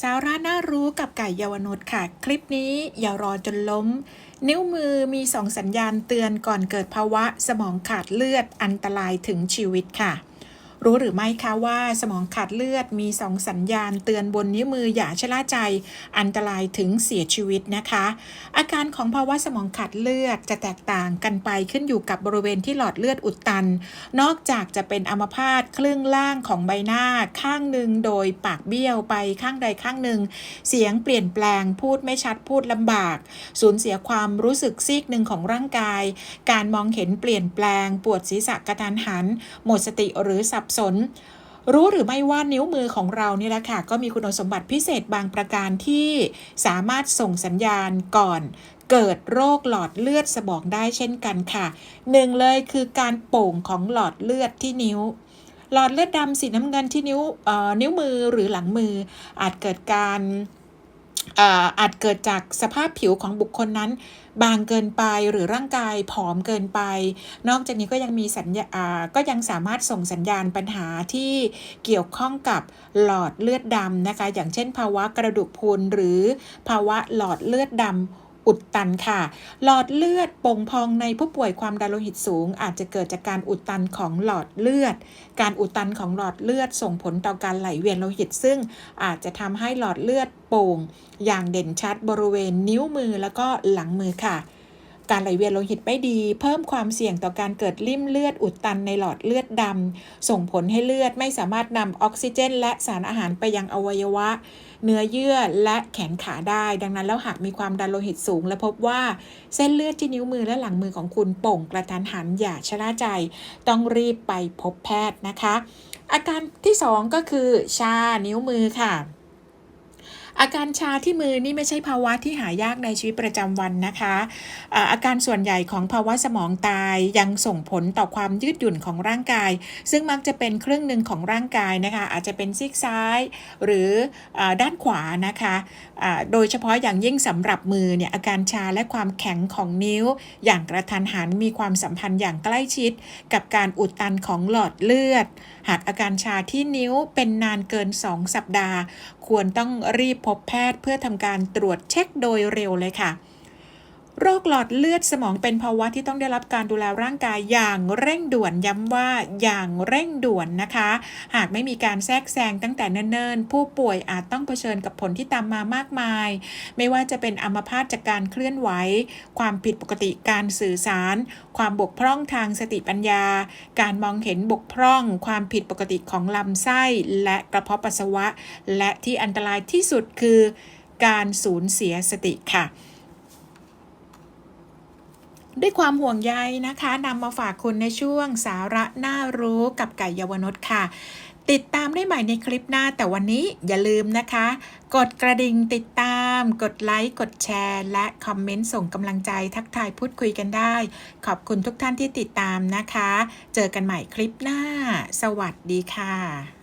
สาระน่ารู้กับไก่เยาวนุชค่ะ คลิปนี้อย่ารอจนล้ม นิ้วมือมีสองสัญญาณเตือนก่อนเกิดภาวะสมองขาดเลือดอันตรายถึงชีวิตค่ะ รู้หรือไม่คะว่าสมองขาดเลือดมีสองสัญญาณเตือนบนนิ้วมืออย่าชะล่าใจ อันตรายถึงเสียชีวิตนะคะ อาการของภาวะสมองขาดเลือดจะแตกต่างกันไปขึ้นอยู่กับบริเวณที่หลอดเลือดอุดตัน นอกจากจะเป็นอัมพาตครึ่งล่างของใบหน้าข้างหนึ่งโดยปากเบี้ยวไปข้างใดข้างหนึ่ง เสียงเปลี่ยนแปลงพูดไม่ชัดพูดลำบาก สูญเสียความรู้สึกซีกหนึ่งของร่างกาย การมองเห็นเปลี่ยนแปลง ปวดศีรษะกระทันหัน หมดสติหรือสับสน รู้หรือไม่ว่านิ้วมือของเรานี่แหละค่ะ ก็มีคุณสมบัติพิเศษบางประการที่สามารถส่งสัญญาณก่อนเกิดโรคหลอดเลือดสมองได้เช่นกันค่ะหนึ่งเลยคือการโป่งของหลอดเลือดที่นิ้ว หลอดเลือดดำสีน้ำเงินที่นิ้วนิ้วมือหรือหลังมือ อาจเกิดการ อาจเกิดจากสภาพผิวของบุคคลนั้น บางเกินไปหรือร่างกายผอมเกินไป นอกจากนี้ก็ยังมีสัญญาอ่าก็ยังสามารถส่งสัญญาณปัญหาที่เกี่ยวข้องกับหลอดเลือดดำนะคะ อย่างเช่นภาวะกระดูกพรุนหรือภาวะหลอดเลือดดำ อุดตันค่ะ หลอดเลือดโป่งพองในผู้ป่วยความดันโลหิตสูง อาจจะเกิดจากการอุดตันของหลอดเลือด การอุดตันของหลอดเลือดส่งผลต่อการไหลเวียนโลหิต ซึ่งอาจจะทำให้หลอดเลือดโป่ง อย่างเด่นชัดบริเวณนิ้วมือแล้วก็หลังมือค่ะ การไหลเวียนโลหิตไม่ดี เพิ่มความเสี่ยงต่อการเกิดริ่มเลือดอุดตันในหลอดเลือดดำส่งผลให้เลือดไม่สามารถนำออกซิเจน และสารอาหารไปยังอวัยวะ เนื้อเยื่อและแขนขาได้ ดังนั้นแล้วหากมีความดันโลหิตสูง และพบว่าเส้นเลือดที่นิ้วมือและหลังมือของคุณโป่งกระทันหันอย่าชะล่าใจ ต้องรีบไปพบแพทย์นะคะ อาการที่ 2 ก็คือชานิ้วมือค่ะ อาการชาที่มือนี่ไม่ใช่ภาวะที่หายากในชีวิตประจำวันนะคะอ่าอาการส่วนใหญ่ของภาวะสมองตายยังส่งผลต่อความยืดหยุ่นของร่างกาย ซึ่งมักจะเป็นครึ่งหนึ่งของร่างกายนะคะอาจจะเป็นซีกซ้าย หรืออาด้านขวานะคะอ่าโดยเฉพาะอย่างยิ่งสำหรับมือเนี่ยอาการชาและความแข็งของนิ้ว อย่างกระทันหันมีความสัมพันธ์อย่างใกล้ชิด กับการอุดตันของหลอดเลือด หากอาการชาที่นิ้วเป็นนานเกิน 2 สัปดาห์ ควรต้องรีบพบแพทย์เพื่อทำการตรวจเช็คโดยเร็วเลยค่ะ โรคหลอดเลือดสมองเป็นภาวะที่ต้องได้รับการดูแลร่างกายอย่างเร่งด่วนย้ำว่าอย่างเร่งด่วนนะคะ หากไม่มีการแทรกแซงตั้งแต่เนิ่นๆ ผู้ป่วยอาจต้องเผชิญกับผลที่ตามมามากมาย ไม่ว่าจะเป็นอัมพาตจากการเคลื่อนไหว ความผิดปกติการสื่อสาร ความบกพร่องทางสติปัญญา การมองเห็นบกพร่อง ความผิดปกติของลำไส้ และกระเพาะปัสสาวะ และที่อันตรายที่สุดคือ การสูญเสียสติค่ะ ด้วยความห่วงใยนะคะนำมาฝากคุณในช่วงสาระน่ารู้กับไก่เยาวนุชค่ะ ติดตามได้ใหม่ในคลิปหน้าแต่วันนี้อย่าลืมนะคะ กดกระดิ่งติดตาม กดไลค์กดแชร์ และคอมเมนต์ส่งกำลังใจทักทายพูดคุยกันได้ ขอบคุณทุกท่านที่ติดตามนะคะ เจอกันใหม่คลิปหน้า สวัสดีค่ะ